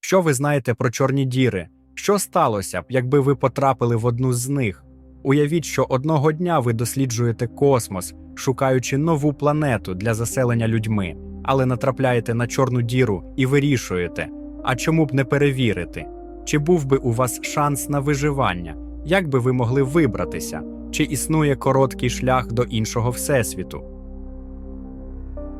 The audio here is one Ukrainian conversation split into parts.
Що ви знаєте про чорні діри? Що сталося б, якби ви потрапили в одну з них? Уявіть, що одного дня ви досліджуєте космос, шукаючи нову планету для заселення людьми, але натрапляєте на чорну діру і вирішуєте, а чому б не перевірити? Чи був би у вас шанс на виживання? Як би ви могли вибратися? Чи існує короткий шлях до іншого всесвіту?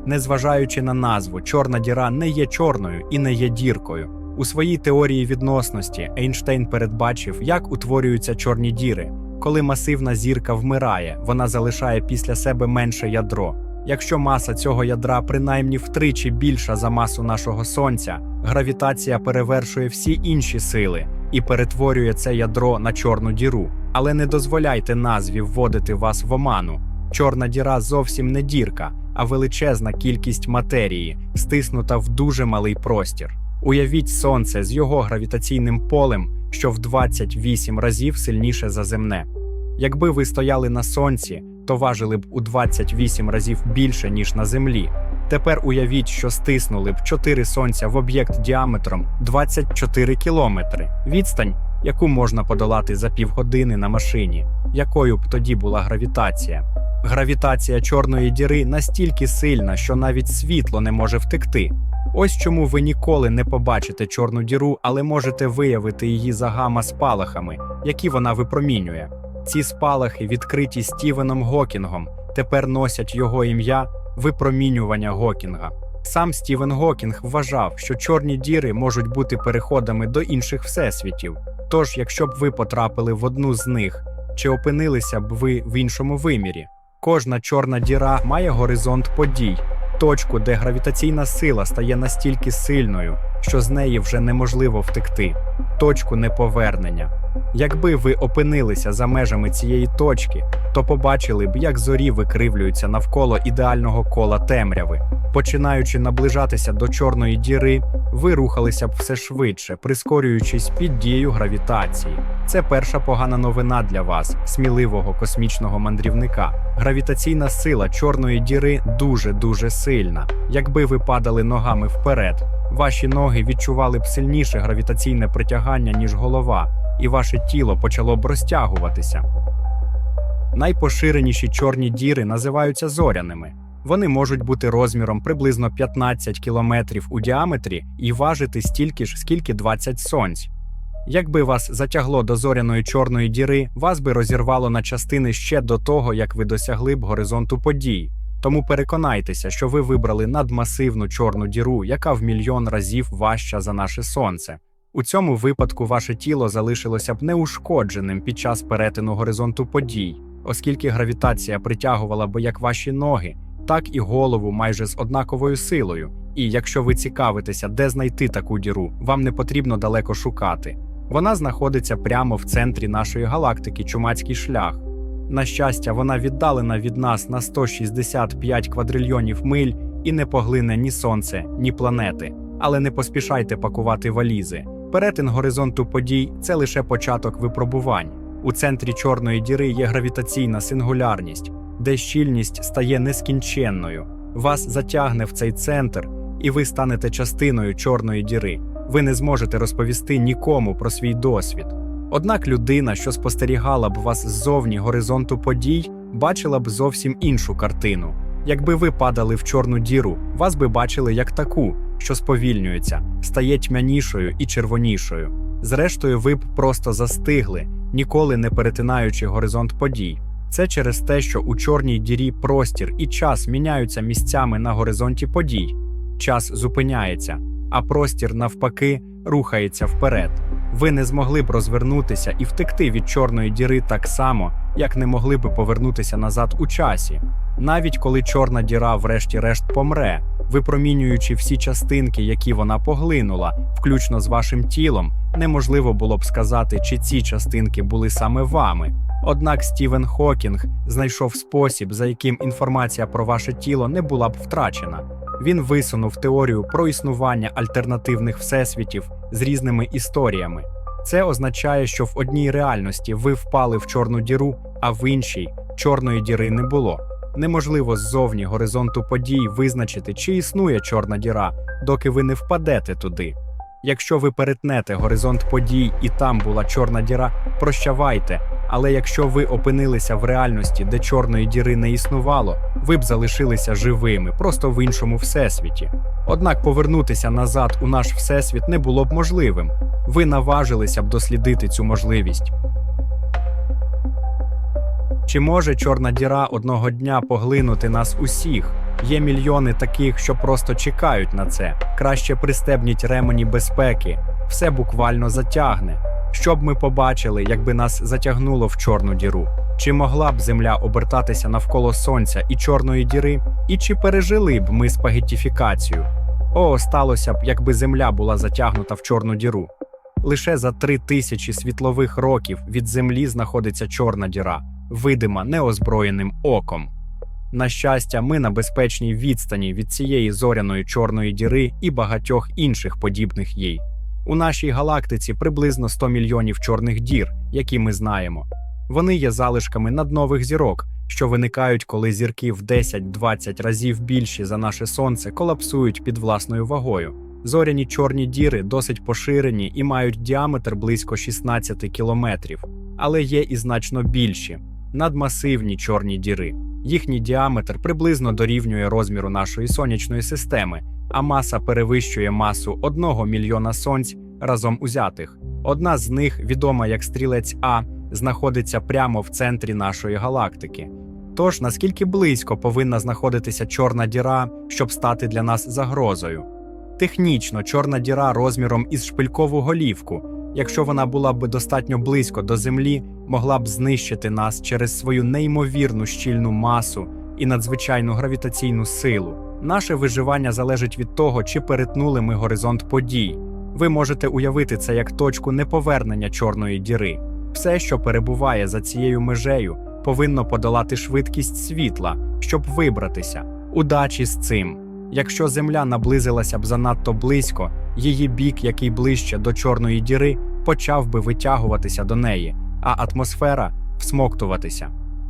Незважаючи на назву, чорна діра не є чорною і не є діркою. У своїй теорії відносності Ейнштейн передбачив, як утворюються чорні діри. Коли масивна зірка вмирає, вона залишає після себе менше ядро. Якщо маса цього ядра принаймні втричі більша за масу нашого сонця, гравітація перевершує всі інші сили і перетворює це ядро на чорну діру. Але не дозволяйте назві вводити вас в оману. Чорна діра зовсім не дірка, а величезна кількість матерії, стиснута в дуже малий простір. Уявіть сонце з його гравітаційним полем, що в 28 разів сильніше за земне. Якби ви стояли на сонці, то важили б у 28 разів більше, ніж на землі. Тепер уявіть, що стиснули б 4 сонця в об'єкт діаметром 24 кілометри. Відстань, яку можна подолати за півгодини на машині. Якою б тоді була гравітація? Гравітація чорної діри настільки сильна, що навіть світло не може втекти. Ось чому ви ніколи не побачите чорну діру, але можете виявити її за гамма-спалахами, які вона випромінює. Ці спалахи, відкриті Стівеном Гокінгом, тепер носять його ім'я випромінювання Гокінга. Сам Стівен Гокінг вважав, що чорні діри можуть бути переходами до інших всесвітів. Тож, якщо б ви потрапили в одну з них, чи опинилися б ви в іншому вимірі? Кожна чорна діра має горизонт подій, точку, де гравітаційна сила стає настільки сильною, що з неї вже неможливо втекти, точку неповернення. Якби ви опинилися за межами цієї точки, то побачили б, як зорі викривлюються навколо ідеального кола темряви. Починаючи наближатися до чорної діри, ви рухалися б все швидше, прискорюючись під дією гравітації. Це перша погана новина для вас, сміливого космічного мандрівника. Гравітаційна сила чорної діри дуже дуже сильна. Якби ви падали ногами вперед, ваші ноги відчували б сильніше гравітаційне притягання, ніж голова, і ваше тіло почало б розтягуватися. Найпоширеніші чорні діри називаються зоряними. Вони можуть бути розміром приблизно 15 кілометрів у діаметрі і важити стільки ж, скільки 20 сонць. Якби вас затягло до зоряної чорної діри, вас би розірвало на частини ще до того, як ви досягли б горизонту подій. Тому переконайтеся, що ви вибрали надмасивну чорну діру, яка в мільйон разів важча за наше сонце. У цьому випадку ваше тіло залишилося б неушкодженим під час перетину горизонту подій, оскільки гравітація притягувала б як ваші ноги, так і голову майже з однаковою силою. І якщо ви цікавитеся, де знайти таку діру, вам не потрібно далеко шукати. Вона знаходиться прямо в центрі нашої галактики Чумацький шлях. На щастя, вона віддалена від нас на 165 квадрильйонів миль і не поглине ні сонце, ні планети. Але не поспішайте пакувати валізи. Перетин горизонту подій це лише початок випробувань. У центрі чорної діри є гравітаційна сингулярність, де щільність стає нескінченною. Вас затягне в цей центр, і ви станете частиною чорної діри. Ви не зможете розповісти нікому про свій досвід. Однак людина, що спостерігала б вас ззовні горизонту подій, бачила б зовсім іншу картину. Якби ви падали в чорну діру, вас би бачили як таку, що сповільнюється, стає тьмянішою і червонішою. Зрештою, ви б просто застигли, ніколи не перетинаючи горизонт подій. Це через те, що у чорній дірі простір і час міняються місцями на горизонті подій. Час зупиняється, а простір, навпаки, рухається вперед. Ви не змогли б розвернутися і втекти від чорної діри так само, як не могли б повернутися назад у часі. Навіть коли чорна діра, врешті-решт, помре, випромінюючи всі частинки, які вона поглинула, включно з вашим тілом, неможливо було б сказати, чи ці частинки були саме вами. Однак Стівен Хокінг знайшов спосіб, за яким інформація про ваше тіло не була б втрачена. Він висунув теорію про існування альтернативних всесвітів з різними історіями. Це означає, що в одній реальності ви впали в чорну діру, а в іншій чорної діри не було. Неможливо ззовні горизонту подій визначити, чи існує чорна діра, доки ви не впадете туди. Якщо ви перетнете горизонт подій і там була чорна діра, прощавайте. Але якщо ви опинилися в реальності, де чорної діри не існувало, ви б залишилися живими, просто в іншому всесвіті. Однак повернутися назад у наш всесвіт не було б можливим. Ви наважилися б дослідити цю можливість. Чи може чорна діра одного дня поглинути нас усіх? Є мільйони таких, що просто чекають на це. Краще пристебніть ремені безпеки, все буквально затягне. Що б ми побачили, якби нас затягнуло в чорну діру? Чи могла б Земля обертатися навколо Сонця і чорної діри? І чи пережили б ми спагеттифікацію? О, сталося б, якби Земля була затягнута в чорну діру. Лише за три тисячі світлових років від Землі знаходиться чорна діра, видима неозброєним оком. На щастя, ми на безпечній відстані від цієї зоряної чорної діри і багатьох інших подібних їй. У нашій галактиці приблизно 100 мільйонів чорних дір, які ми знаємо. Вони є залишками наднових зірок, що виникають, коли зірки в 10-20 разів більші за наше сонце колапсують під власною вагою. Зоряні чорні діри досить поширені і мають діаметр близько 16 кілометрів, але є і значно більші надмасивні чорні діри. Їхній діаметр приблизно дорівнює розміру нашої сонячної системи, а маса перевищує масу 1 мільйона сонць разом узятих. Одна з них, відома як стрілець А, знаходиться прямо в центрі нашої галактики. Тож наскільки близько повинна знаходитися чорна діра, щоб стати для нас загрозою? Технічно, чорна діра розміром із шпилькову голівку, якщо вона була б достатньо близько до Землі, могла б знищити нас через свою неймовірну щільну масу і надзвичайну гравітаційну силу. Наше виживання залежить від того, чи перетнули ми горизонт подій. Ви можете уявити це як точку неповернення чорної діри. Все, що перебуває за цією межею, повинно подолати швидкість світла, щоб вибратися. Удачі з цим. Якщо Земля наблизилася б занадто близько, її бік, який ближче до чорної діри, почав би витягуватися до неї, а атмосфера всмоктуватися.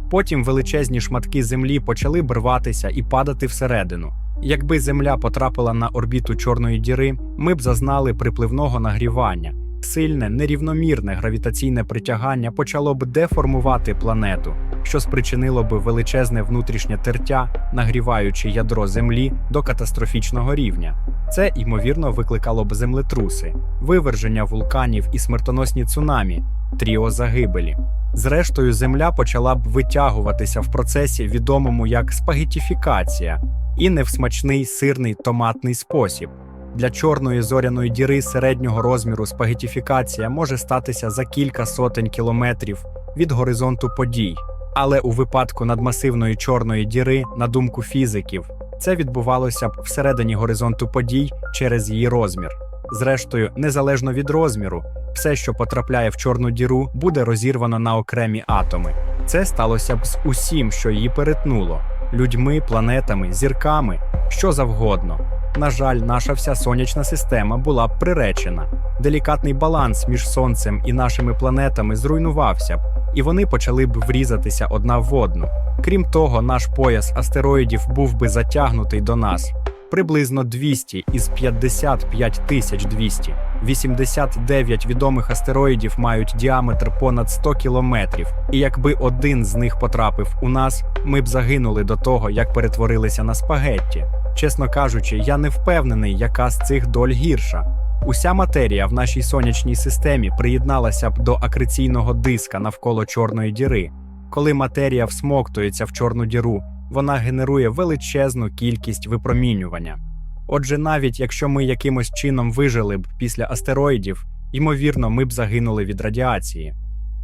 Потім величезні шматки землі почали б рватися і падати всередину. Якби Земля потрапила на орбіту чорної діри, ми б зазнали припливного нагрівання. Сильне, нерівномірне гравітаційне притягання почало б деформувати планету, що спричинило б величезне внутрішнє тертя, нагріваючи ядро Землі до катастрофічного рівня. Це ймовірно викликало б землетруси, виверження вулканів і смертоносні цунамі, тріо загибелі. Зрештою, Земля почала б витягуватися в процесі, відомому як спагетіфікація, і не в смачний сирний томатний спосіб. Для чорної зоряної діри середнього розміру спагетіфікація може статися за кілька сотень кілометрів від горизонту подій. Але у випадку надмасивної чорної діри, на думку фізиків, це відбувалося б всередині горизонту подій через її розмір. Зрештою, незалежно від розміру, все, що потрапляє в чорну діру, буде розірвано на окремі атоми. Це сталося б з усім, що її перетнуло: людьми, планетами, зірками, що завгодно. На жаль, наша вся сонячна система була б приречена. Делікатний баланс між сонцем і нашими планетами зруйнувався б, і вони почали б врізатися одна в одну. Крім того, наш пояс астероїдів був би затягнутий до нас. Приблизно 200 із 55 тисяч 200. 89 відомих астероїдів мають діаметр понад 100 кілометрів, і якби один з них потрапив у нас, ми б загинули до того, як перетворилися на спагетті. Чесно кажучи, я не впевнений, яка з цих доль гірша. Уся матерія в нашій сонячній системі приєдналася б до акреційного диска навколо чорної діри. Коли матерія всмоктується в чорну діру, вона генерує величезну кількість випромінювання. Отже, навіть якщо ми якимось чином вижили б після астероїдів, ймовірно, ми б загинули від радіації.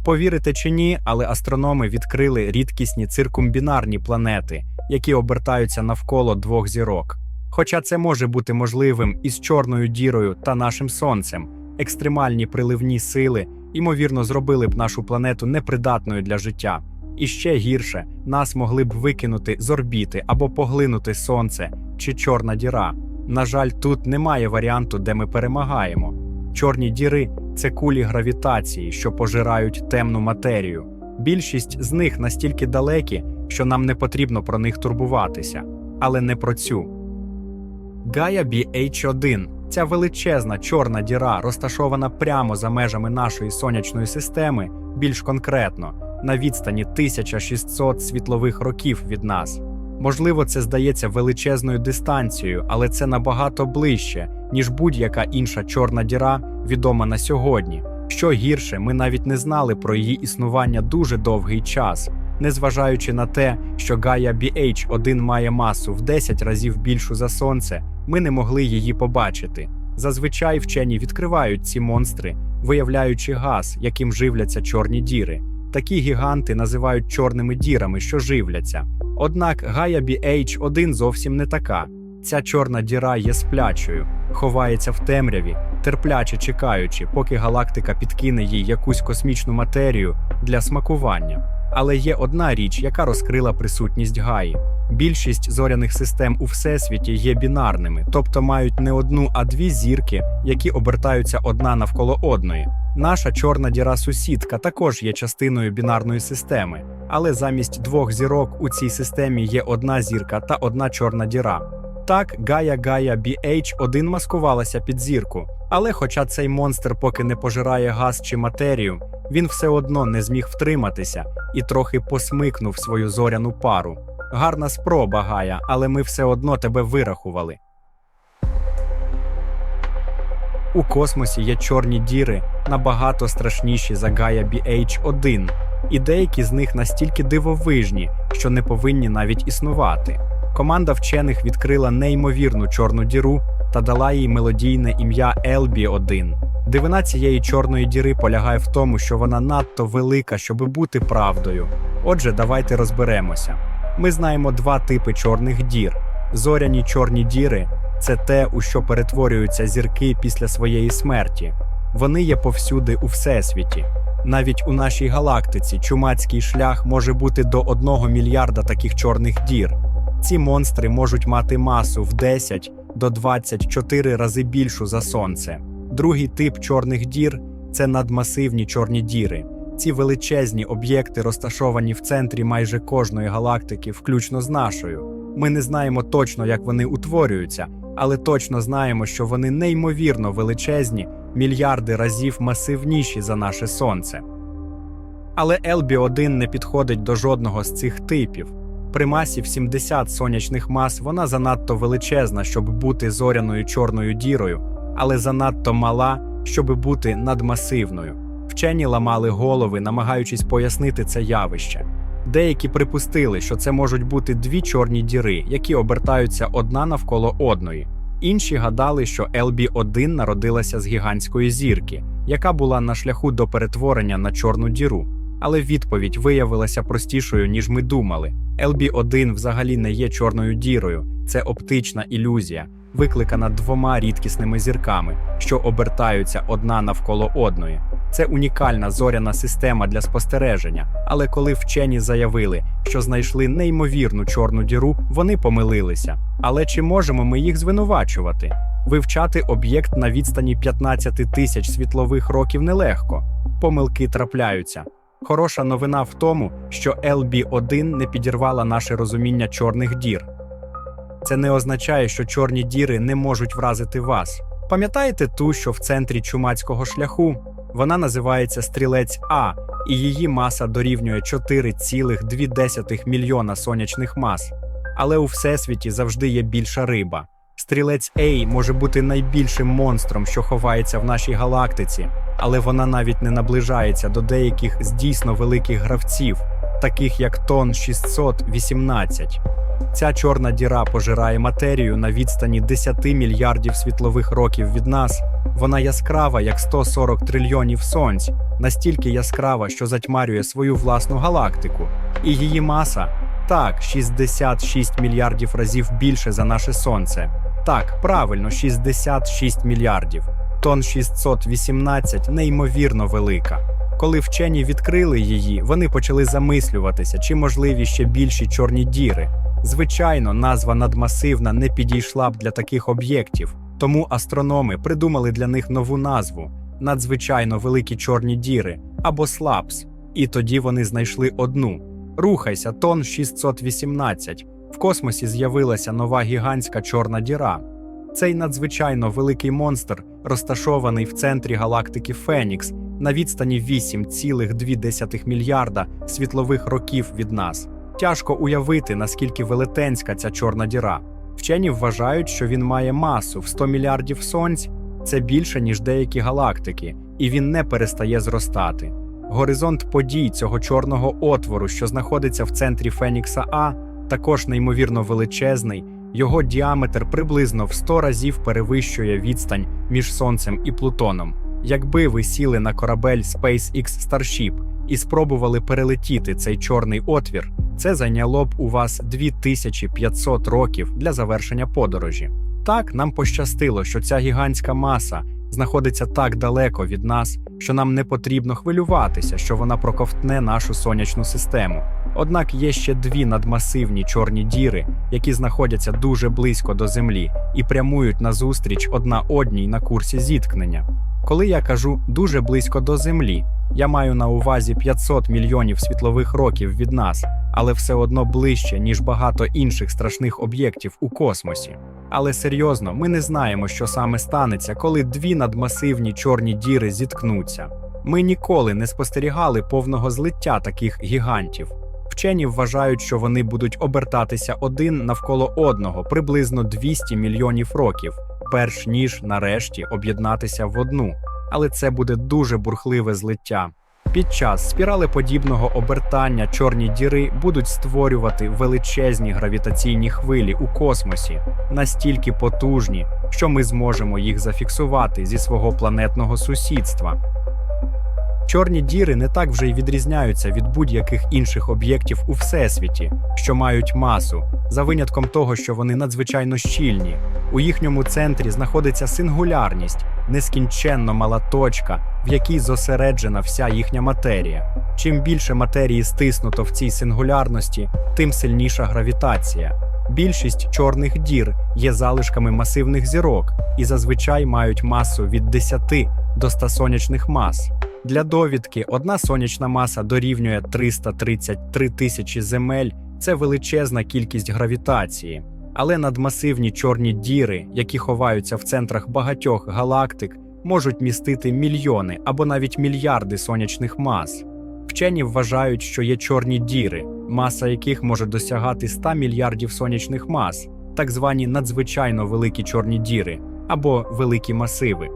Повірите чи ні, але астрономи відкрили рідкісні циркумбінарні планети, які обертаються навколо двох зірок. Хоча це може бути можливим із чорною дірою та нашим сонцем, екстремальні приливні сили, ймовірно, зробили б нашу планету непридатною для життя. І ще гірше, нас могли б викинути з орбіти або поглинути сонце чи чорна діра. На жаль, тут немає варіанту, де ми перемагаємо. Чорні діри це кулі гравітації, що пожирають темну матерію. Більшість з них настільки далекі, що нам не потрібно про них турбуватися, але не про цю. Gaia BH1 Ця величезна чорна діра, розташована прямо за межами нашої сонячної системи, більш конкретно, на відстані 1600 світлових років від нас. Можливо, це здається величезною дистанцією, але це набагато ближче, ніж будь-яка інша чорна діра, відома на сьогодні. Що гірше, ми навіть не знали про її існування дуже довгий час, незважаючи на те, що Gaia BH1 має масу в 10 разів більшу за сонце, ми не могли її побачити. Зазвичай вчені відкривають ці монстри, виявляючи газ, яким живляться чорні діри. Такі гіганти називають чорними дірами, що живляться. Однак Gaia BH1 зовсім не така. Ця чорна діра є сплячою, ховається в темряві, терпляче чекаючи, поки галактика підкине їй якусь космічну матерію для смакування. Але є одна річ, яка розкрила присутність Гаї. Більшість зоряних систем у всесвіті є бінарними, тобто мають не одну, а дві зірки, які обертаються одна навколо одної. Наша чорна діра сусідка також є частиною бінарної системи, але замість двох зірок у цій системі є одна зірка та одна чорна діра. Так, Gaia Gaia BH1 маскувалася під зірку, але хоча цей монстр поки не пожирає газ чи матерію, він все одно не зміг втриматися і трохи посмикнув свою зоряну пару. Гарна спроба, Гая, але ми все одно тебе вирахували. У космосі є чорні діри набагато страшніші за Gaia BH1, і деякі з них настільки дивовижні, що не повинні навіть існувати. Команда вчених відкрила неймовірну чорну діру та дала їй мелодійне ім'я LB1. Дивина цієї чорної діри полягає в тому, що вона надто велика, щоб бути правдою. Отже, давайте розберемося. Ми знаємо два типи чорних дір: зоряні чорні діри це те, у що перетворюються зірки після своєї смерті. Вони є повсюди у всесвіті. Навіть у нашій галактиці чумацький шлях може бути до 1 мільярда таких чорних дір. Ці монстри можуть мати масу в 10 до 24 рази більшу за сонце. Другий тип чорних дір це надмасивні чорні діри. Ці величезні об'єкти розташовані в центрі майже кожної галактики, включно з нашою. Ми не знаємо точно, як вони утворюються, але точно знаємо, що вони неймовірно величезні, мільярди разів масивніші за наше сонце. Але LB1 не підходить до жодного з цих типів. При масі в 70 сонячних мас вона занадто величезна, щоб бути зоряною чорною дірою, але занадто мала, щоб бути надмасивною. Вчені ламали голови, намагаючись пояснити це явище. Деякі припустили, що це можуть бути дві чорні діри, які обертаються одна навколо одної. Інші гадали, що LB1 народилася з гігантської зірки, яка була на шляху до перетворення на чорну діру. Але відповідь виявилася простішою, ніж ми думали. LB1 взагалі не є чорною дірою, це оптична ілюзія, викликана двома рідкісними зірками, що обертаються одна навколо одної. Це унікальна зоряна система для спостереження. Але коли вчені заявили, що знайшли неймовірну чорну діру, вони помилилися. Але чи можемо ми їх звинувачувати? Вивчати об'єкт на відстані 15 тисяч світлових років нелегко. Помилки трапляються. Хороша новина в тому, що LB1 не підірвала наше розуміння чорних дір. Це не означає, що чорні діри не можуть вразити вас. Пам'ятаєте ту, що в центрі чумацького шляху? Вона називається стрілець А, і її маса дорівнює 4,2 мільйона сонячних мас. Але у всесвіті завжди є більша риба. Стрілець А може бути найбільшим монстром, що ховається в нашій галактиці, але вона навіть не наближається до деяких з дійсно великих гравців, таких як Тон 618. Ця чорна діра пожирає матерію на відстані 10 мільярдів світлових років від нас. Вона яскрава, як 140 трильйонів сонць, настільки яскрава, що затьмарює свою власну галактику. І її маса так, 66 мільярдів разів більше за наше сонце. Так, правильно, 66 мільярдів. Тон 618 неймовірно велика. Коли вчені відкрили її, вони почали замислюватися, чи можливі ще більші чорні діри. Звичайно, назва надмасивна не підійшла б для таких об'єктів, тому астрономи придумали для них нову назву надзвичайно великі чорні діри або слапс. І тоді вони знайшли одну. Рухайся, тон 618. В космосі з'явилася нова гігантська чорна діра. Цей надзвичайно великий монстр розташований в центрі галактики Фенікс на відстані 8,2 мільярда світлових років від нас. Тяжко уявити, наскільки велетенська ця чорна діра. Вчені вважають, що він має масу в 100 мільярдів сонць. Це більше, ніж деякі галактики, і він не перестає зростати. Горизонт подій цього чорного отвору, що знаходиться в центрі Фенікса А, також неймовірно величезний. Його діаметр приблизно в 100 разів перевищує відстань між Сонцем і Плутоном. Якби ви сіли на корабель SpaceX Starship і спробували перелетіти цей чорний отвір, це зайняло б у вас 2500 років для завершення подорожі. Так, нам пощастило, що ця гігантська маса знаходиться так далеко від нас, що нам не потрібно хвилюватися, що вона проковтне нашу сонячну систему. Однак є ще дві надмасивні чорні діри, які знаходяться дуже близько до Землі і прямують назустріч одна одній на курсі зіткнення. Коли я кажу дуже близько до Землі, я маю на увазі 500 мільйонів світлових років від нас, але все одно ближче, ніж багато інших страшних об'єктів у космосі. Але серйозно, ми не знаємо, що саме станеться, коли дві надмасивні чорні діри зіткнуться. Ми ніколи не спостерігали повного злиття таких гігантів. Вчені вважають, що вони будуть обертатися один навколо одного приблизно 200 мільйонів років, перш ніж нарешті об'єднатися в одну. Але це буде дуже бурхливе злиття. Під час спіралеподібного обертання чорні діри будуть створювати величезні гравітаційні хвилі у космосі, настільки потужні, що ми зможемо їх зафіксувати зі свого планетного сусідства. Чорні діри не так вже й відрізняються від будь-яких інших об'єктів у всесвіті, що мають масу, за винятком того, що вони надзвичайно щільні. У їхньому центрі знаходиться сингулярність, нескінченно мала точка, в якій зосереджена вся їхня матерія. Чим більше матерії стиснуто в цій сингулярності, тим сильніша гравітація. Більшість чорних дір є залишками масивних зірок і зазвичай мають масу від 10 до 100 сонячних мас. Для довідки одна сонячна маса дорівнює 333 тисячі земель. Це величезна кількість гравітації. Але надмасивні чорні діри, які ховаються в центрах багатьох галактик, можуть містити мільйони або навіть мільярди сонячних мас. Вчені вважають, що є чорні діри, маса яких може досягати 100 мільярдів сонячних мас, так звані надзвичайно великі чорні діри або великі масиви.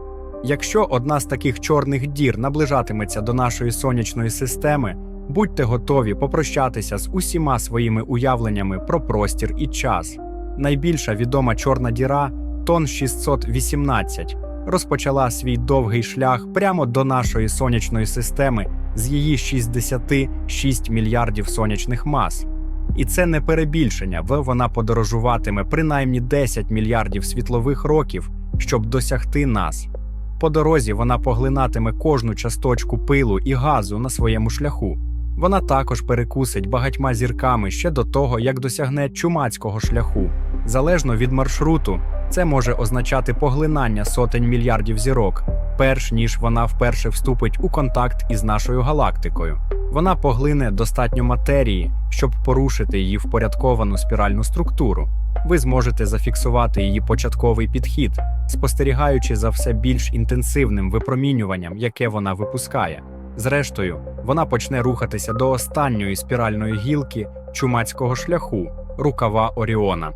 Якщо одна з таких чорних дір наближатиметься до нашої сонячної системи, будьте готові попрощатися з усіма своїми уявленнями про простір і час. Найбільша відома чорна діра Тон 618 розпочала свій довгий шлях прямо до нашої сонячної системи з її 66 мільярдів сонячних мас. І це не перебільшення, бо вона подорожуватиме принаймні 10 мільярдів світлових років, щоб досягти нас. По дорозі вона поглинатиме кожну часточку пилу і газу на своєму шляху. Вона також перекусить багатьма зірками ще до того, як досягне чумацького шляху. Залежно від маршруту, це може означати поглинання сотень мільярдів зірок, перш ніж вона вперше вступить у контакт із нашою галактикою. Вона поглине достатньо матерії, щоб порушити її впорядковану спіральну структуру. Ви зможете зафіксувати її початковий підхід, спостерігаючи за все більш інтенсивним випромінюванням, яке вона випускає. Зрештою, вона почне рухатися до останньої спіральної гілки чумацького шляху рукава Оріона.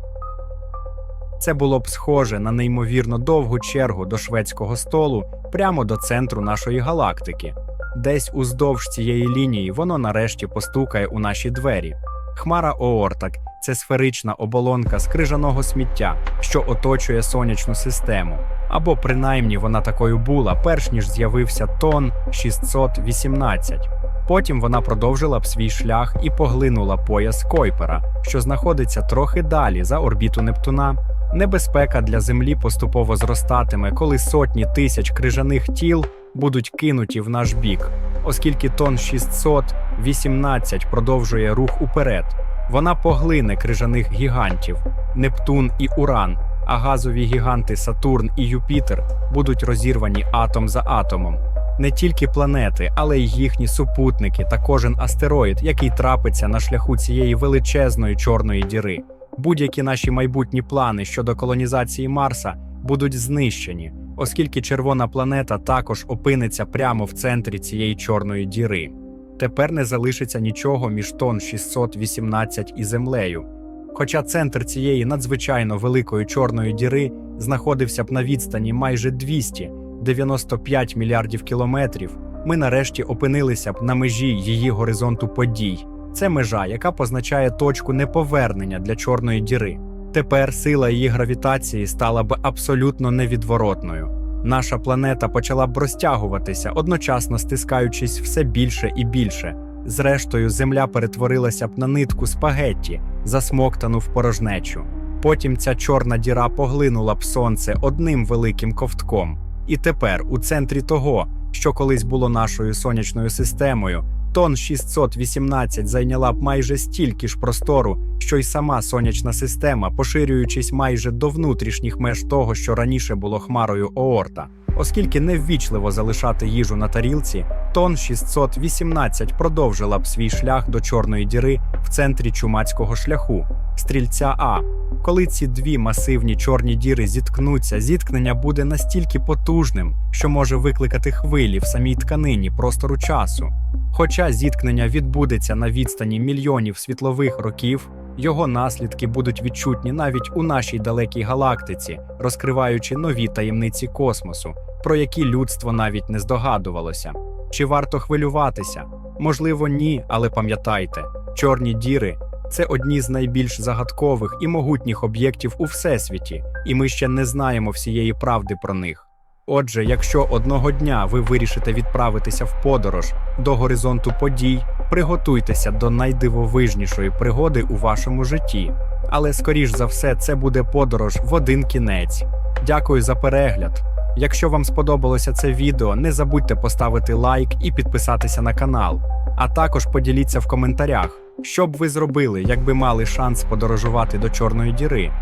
Це було б схоже на неймовірно довгу чергу до шведського столу прямо до центру нашої галактики. Десь уздовж цієї лінії воно нарешті постукає у наші двері. Хмара Оортак це сферична оболонка з крижаного сміття, що оточує сонячну систему. Або принаймні вона такою була, перш ніж з'явився тон 618. Потім вона продовжила б свій шлях і поглинула пояс Койпера, що знаходиться трохи далі за орбіту Нептуна. Небезпека для Землі поступово зростатиме, коли сотні тисяч крижаних тіл будуть кинуті в наш бік, оскільки тон 618 продовжує рух уперед. Вона поглине крижаних гігантів, Нептун і Уран, а газові гіганти Сатурн і Юпітер будуть розірвані атом за атомом. Не тільки планети, але й їхні супутники та кожен астероїд, який трапиться на шляху цієї величезної чорної діри. Будь-які наші майбутні плани щодо колонізації Марса будуть знищені, оскільки червона планета також опиниться прямо в центрі цієї чорної діри. Тепер не залишиться нічого між тон 618 і землею. Хоча центр цієї надзвичайно великої чорної діри знаходився б на відстані майже 295 мільярдів кілометрів, ми нарешті опинилися б на межі її горизонту подій. Це межа, яка позначає точку неповернення для чорної діри. Тепер сила її гравітації стала б абсолютно невідворотною. Наша планета почала б розтягуватися, одночасно стискаючись все більше і більше. Зрештою, Земля перетворилася б на нитку спагетті, засмоктану в порожнечу. Потім ця чорна діра поглинула б сонце одним великим ковтком. І тепер, у центрі того, що колись було нашою сонячною системою, тон 618 зайняла б майже стільки ж простору, що й сама сонячна система, поширюючись майже до внутрішніх меж того, що раніше було хмарою Оорта. Оскільки неввічливо залишати їжу на тарілці, тон 618 продовжила б свій шлях до чорної діри в центрі чумацького шляху, стрільця А. Коли ці дві масивні чорні діри зіткнуться, зіткнення буде настільки потужним, що може викликати хвилі в самій тканині простору часу. Хоча зіткнення відбудеться на відстані мільйонів світлових років, його наслідки будуть відчутні навіть у нашій далекій галактиці, розкриваючи нові таємниці космосу, про які людство навіть не здогадувалося. Чи варто хвилюватися? Можливо, ні, але пам'ятайте, чорні діри це одні з найбільш загадкових і могутніх об'єктів у всесвіті, і ми ще не знаємо всієї правди про них. Отже, якщо одного дня ви вирішите відправитися в подорож до горизонту подій, приготуйтеся до найдивовижнішої пригоди у вашому житті. Але скоріш за все, це буде подорож в один кінець. Дякую за перегляд. Якщо вам сподобалося це відео, не забудьте поставити лайк і підписатися на канал. А також поділіться в коментарях, що б ви зробили, якби мали шанс подорожувати до Чорної діри.